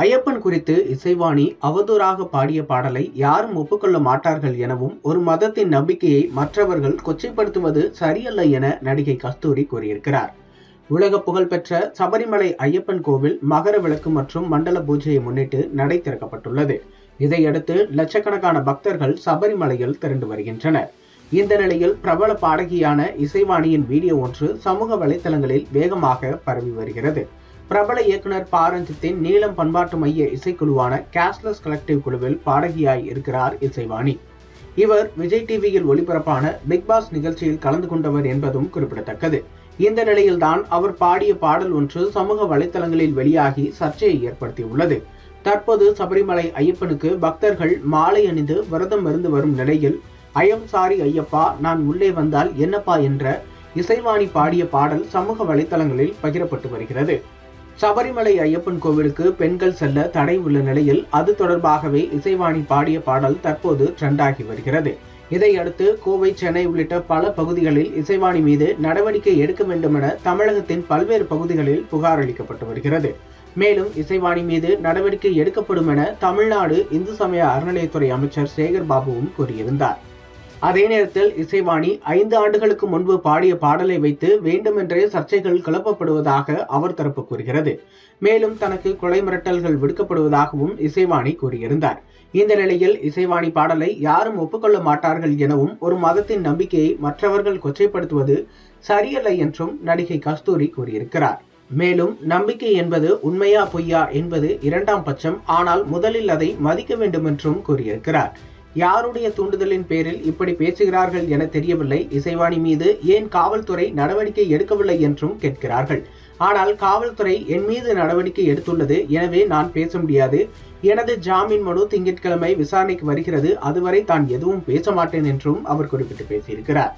ஐயப்பன் குறித்து இசைவாணி அவதூறாக பாடிய பாடலை யாரும் ஒப்புக்கொள்ள மாட்டார்கள் எனவும் ஒரு மதத்தின் நம்பிக்கையை மற்றவர்கள் கொச்சைப்படுத்துவது சரியல்ல என நடிகை கஸ்தூரி கூறியிருக்கிறார். உலக புகழ்பெற்ற சபரிமலை ஐயப்பன் கோவில் மகர விளக்கு மற்றும் மண்டல பூஜையை முன்னிட்டு நடை திறக்கப்பட்டுள்ளது. இதையடுத்து லட்சக்கணக்கான பக்தர்கள் சபரிமலையில் திரண்டு வருகின்றனர். இந்த நிலையில் பிரபல பாடகியான இசைவாணியின் வீடியோ ஒன்று சமூக வலைதளங்களில் வேகமாக பரவி வருகிறது. பிரபல இயக்குனர் பாரஞ்சித்தின் நீளம் பண்பாட்டு மைய இசைக்குழுவான கேஷ்லெஸ் கலெக்டிவ் குழுவில் பாடகியாய் இருக்கிறார் இசைவாணி. இவர் விஜய் டிவியில் ஒளிபரப்பான பிக் பாஸ் நிகழ்ச்சியில் கலந்து கொண்டவர் என்பதும் குறிப்பிடத்தக்கது. இந்த நிலையில்தான் அவர் பாடிய பாடல் ஒன்று சமூக வலைதளங்களில் வெளியாகி சர்ச்சையை ஏற்படுத்தியுள்ளது. தற்போது சபரிமலை ஐயப்பனுக்கு பக்தர்கள் மாலை அணிந்து விரதம் இருந்து வரும் நிலையில் ஐயம் சாரி ஐயப்பா நான் உள்ளே வந்தால் என்னப்பா? என்ற இசைவாணி பாடிய பாடல் சமூக வலைதளங்களில் பகிரப்பட்டு வருகிறது. சபரிமலை ஐயப்பன் கோவிலுக்கு பெண்கள் செல்ல தடை உள்ள நிலையில் அது தொடர்பாகவே இசைவாணி பாடிய பாடல் தற்போது ட்ரெண்டாகி வருகிறது. இதையடுத்து கோவை சென்னை உள்ளிட்ட பல பகுதிகளில் இசைவாணி மீது நடவடிக்கை எடுக்க வேண்டும் என தமிழகத்தின் பல்வேறு பகுதிகளில் புகார் அளிக்கப்பட்டு வருகிறது. மேலும் இசைவாணி மீது நடவடிக்கை எடுக்கப்படும் என தமிழ்நாடு இந்து சமய அறநிலையத்துறை அமைச்சர் சேகர் பாபுவும் கூறியிருந்தார். அதே நேரத்தில் இசைவாணி ஐந்து ஆண்டுகளுக்கு முன்பு பாடிய பாடலை வைத்து வேண்டுமென்றே சர்ச்சைகள் கிளப்பப்படுவதாக அவர் தரப்பு கூறுகிறது. மேலும் தனக்கு கொலை மிரட்டல்கள் விடுக்கப்படுவதாகவும் இசைவாணி கூறியிருந்தார். இந்த நிலையில் இசைவாணி பாடலை யாரும் ஒப்புக்கொள்ள மாட்டார்கள் எனவும் ஒரு மதத்தின் நம்பிக்கையை மற்றவர்கள் கொச்சைப்படுத்துவது சரியல்ல என்றும் நடிகை கஸ்தூரி கூறியிருக்கிறார். மேலும் நம்பிக்கை என்பது உண்மையா பொய்யா என்பது இரண்டாம் பட்சம் ஆனால் முதலில் அதை மதிக்க வேண்டும் என்றும் கூறியிருக்கிறார். யாருடைய தூண்டுதலின் பேரில் இப்படி பேசுகிறார்கள் என தெரியவில்லை. இசைவாணி மீது ஏன் காவல்துறை நடவடிக்கை எடுக்கவில்லை என்றும் கேட்கிறார்கள். ஆனால் காவல்துறை என் மீது நடவடிக்கை எடுத்துள்ளது. எனவே நான் பேச முடியாது. எனது ஜாமீன் மனு திங்கட்கிழமை விசாரணைக்கு வருகிறது. அதுவரை தான் எதுவும் பேச மாட்டேன் என்றும் அவர் குறிப்பிட்டு பேசியிருக்கிறார்.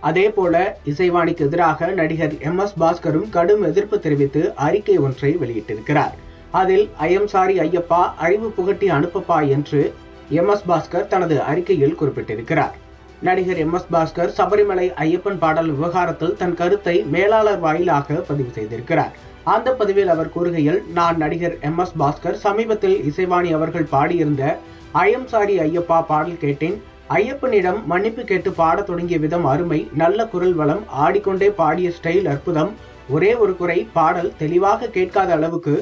அதே போல இசைவாணிக்கு எதிராக நடிகர் எம். எஸ். பாஸ்கரும் கடும் எதிர்ப்பு தெரிவித்து அறிக்கை ஒன்றை வெளியிட்டிருக்கிறார். அதில் ஐயம் சாரி ஐயப்பா அறிவு புகட்டி அனுப்பப்பா என்று எம் எஸ் பாஸ்கர் தனது அறிக்கையில் குறிப்பிட்டிருக்கிறார். நடிகர் எம் எஸ் பாஸ்கர் சபரிமலை ஐயப்பன் பாடல் விவகாரத்தில் தன் கருத்தை மேலாளர் வாயிலாக பதிவு செய்திருக்கிறார். அந்த பதிவில் அவர் கூறுகையில் நான் நடிகர் எம் எஸ் பாஸ்கர் சமீபத்தில் இசைவாணி அவர்கள் பாடியிருந்த ஐயம் சாரி ஐயப்பா பாடல் கேட்டேன். ஐயப்பனிடம் மன்னிப்பு கேட்டு பாடத் தொடங்கிய விதம் அருமை நல்ல குரல் வளம் ஆடிக்கொண்டே பாடிய ஸ்டைல் அற்புதம் ஒரே ஒரு குறை பாடல் தெளிவாக கேட்காத அளவுக்கு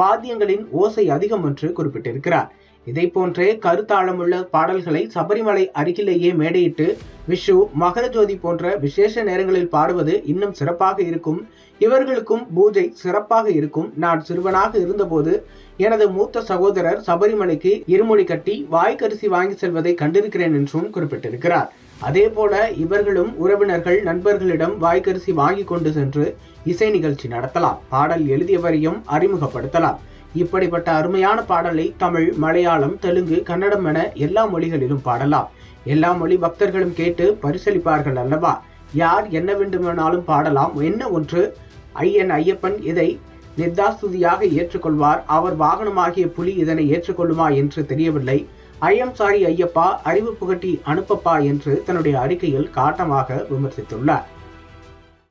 வாத்தியங்களின் ஓசை அதிகம் என்று குறிப்பிட்டிருக்கிறார். இதை போன்றே கருத்தாழமுள்ள பாடல்களை சபரிமலை அருகிலேயே மேடையிட்டு விஷு மகரஜோதி போன்ற விசேஷ நேரங்களில் பாடுவது இன்னும் சிறப்பாக இருக்கும். இவர்களுக்கும் பூஜை சிறப்பாக இருக்கும். நான் சிறுவனாக இருந்தபோது எனது மூத்த சகோதரர் சபரிமலைக்கு இருமொழி கட்டி வாய்க்கரிசி வாங்கி செல்வதை கண்டிருக்கிறேன் என்றும் குறிப்பிட்டிருக்கிறார். அதே போல இவர்களும் உறவினர்கள் நண்பர்களிடம் வாய்க்கரிசி வாங்கி கொண்டு சென்று இசை நிகழ்ச்சி நடத்தலாம். பாடல் எழுதியவரையும் அறிமுகப்படுத்தலாம். இப்படிப்பட்ட அருமையான பாடலை தமிழ் மலையாளம் தெலுங்கு கன்னடம் என எல்லா மொழிகளிலும் பாடலாம். எல்லா மொழி பக்தர்களும் கேட்டு பரிசளிப்பார்கள் அல்லவா? யார் என்ன வேண்டுமானாலும் பாடலாம். என்ன ஒன்று? ஐயன் ஐயப்பன் இதை நிர்தாஸ்துதியாக ஏற்றுக்கொள்வார். அவர் வாகனமாகிய புலி இதனை ஏற்றுக்கொள்ளுமா என்று தெரியவில்லை. I'm sorry Ayyappa. அறிவு புகட்டி அனுப்பப்பா என்று தன்னுடைய அறிக்கையில் காட்டமாக விமர்சித்துள்ளார்.